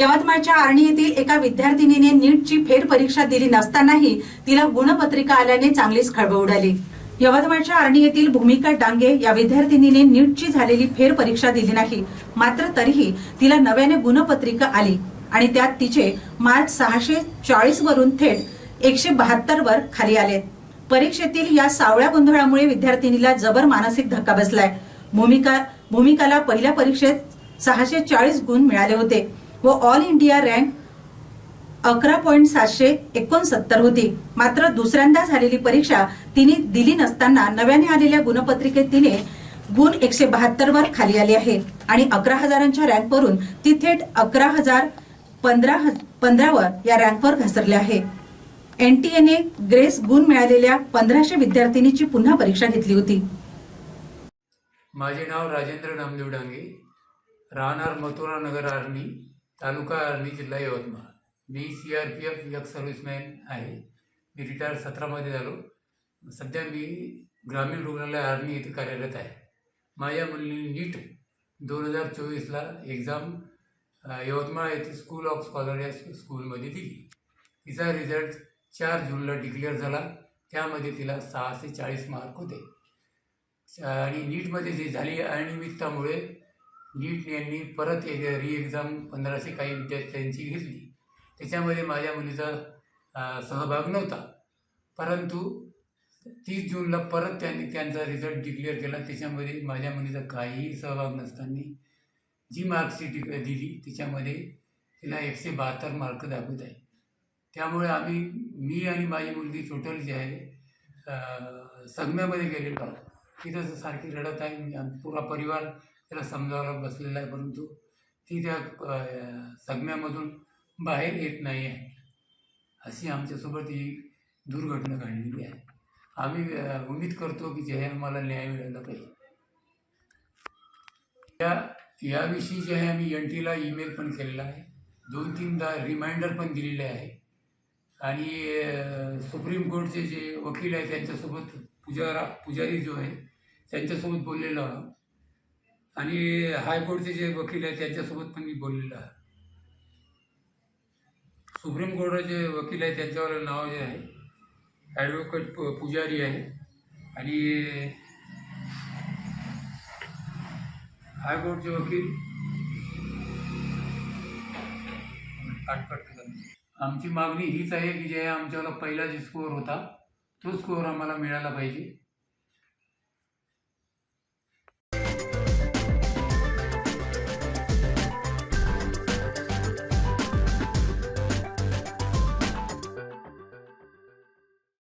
यवतमाळच्या आर्णी येथील एका विद्यार्थिनीने नीटची फेरपरीक्षा दिली नसतानाही तिला गुणपत्रिका आल्याने चांगलीच खळबळ उडाली. यवतमाळच्या आर्णी येथील भूमिका डांगे या विद्यार्थिनीने नीटची झालेली फेरपरीक्षा दिली नाही मात्र तरीही तिला नव्याने गुणपत्रिका आली आणि त्यात तिचे मार्क सहाशे चाळीस वरून थेट एकशे बहात्तर वर खाली आले. परीक्षेतील या सावळ्या गोंधळामुळे विद्यार्थिनीला जबर मानसिक धक्का बसलाय. भूमिका भूमिकाला पहिल्या परीक्षेत सहाशे चाळीस गुण मिळाले होते. व ऑल इंडिया रँक अकरा पॉईंट सातशे एकोणसत्तर होती. मात्र दुसऱ्यांदा झालेली परीक्षा तिने दिली नसताना नव्याने आलेल्या गुणपत्रिकेत तिने गुण एकशे बहात्तर वर खाली आली आहे. आणि अकरा हजारांच्या रँकवरून ती थेट अकरा हजार पंधरा पंधरावर या रँकवर घसरले आहे. एनटीएने ग्रेस गुण मिळालेल्या पंधराशे विद्यार्थिनीची पुन्हा परीक्षा घेतली होती. माझे नाव राजेंद्र नामदेव डांगे. राहणार मथुरा नगर आर्णी तालुका आर्णी जिल्हा यवतमाळ. मी सी आर पी एफ यक सर्व्हिसमॅन आहे. मी रिटायर सतरामध्ये झालो. सध्या मी ग्रामीण रुग्णालय आर्मी येथे कार्यरत आहे. माझ्या मुलीने नीट दोन हजार चोवीसला एक्झाम यवतमाळ येथे स्कूल ऑफ स्कॉलर या स्कूलमध्ये दिली. तिचा रिझल्ट चार जूनला डिक्लेअर झाला. त्यामध्ये तिला सहाशे चाळीस मार्क होते. आणि नीटमध्ये जी झाली अनियमिततामुळे नीट यांनी परत एक री एक्झाम पंधराशे काही विद्यार्थ्यांची घेतली. त्याच्यामध्ये माझ्या मुलीचा सहभाग नव्हता. परंतु तीस जूनला परत त्यांनी त्यांचा रिझल्ट डिक्लेअर केला. त्याच्यामध्ये माझ्या मुलीचा काहीही सहभाग नसताना जी मार्कशीट दिली त्याच्यामध्ये तिला एकशे बहात्तर मार्क दाखवत आहे. त्यामुळे आम्ही मी आणि माझी मुलगी टोटल जी आहे संगम्यामध्ये गेलेलो आहोत. तिथं सारखी रडत आहे. मी पुरा परिवार त्याला समजावला बसलेला आहे परंतु ती त्या अ, संगम्यामधून बाहेर येत नाही आहे. अशी आमच्यासोबत ही दुर्घटना घडलेली आहे. आम्ही उमेद करतो की जे आम्हाला न्याय मिळाला पाहिजे. या याविषयी जे आहे आम्ही एन टीला ईमेल पण केलेला आहे. दोन तीनदा रिमाइंडर पण दिलेले आहे. आणि सुप्रीम कोर्टचे जे वकील आहे त्यांच्यासोबत पुजारा पुजारी जो आहे त्यांच्यासोबत बोललेलो आणि हायकोर्टचे जे वकील आहे त्यांच्यासोबत पण मी बोललेलो आहे. सुप्रीम कोर्टाचे वकील आहे त्यांच्यावर नाव जे आहे ॲडव्होकेट पुजारी आहे. आणि हायकोर्टचे वकील आमची मागणी हीच आहे की जे आमच्याला पहिला जे स्कोअर होता तो स्कोअर आम्हाला मिळाला पाहिजे.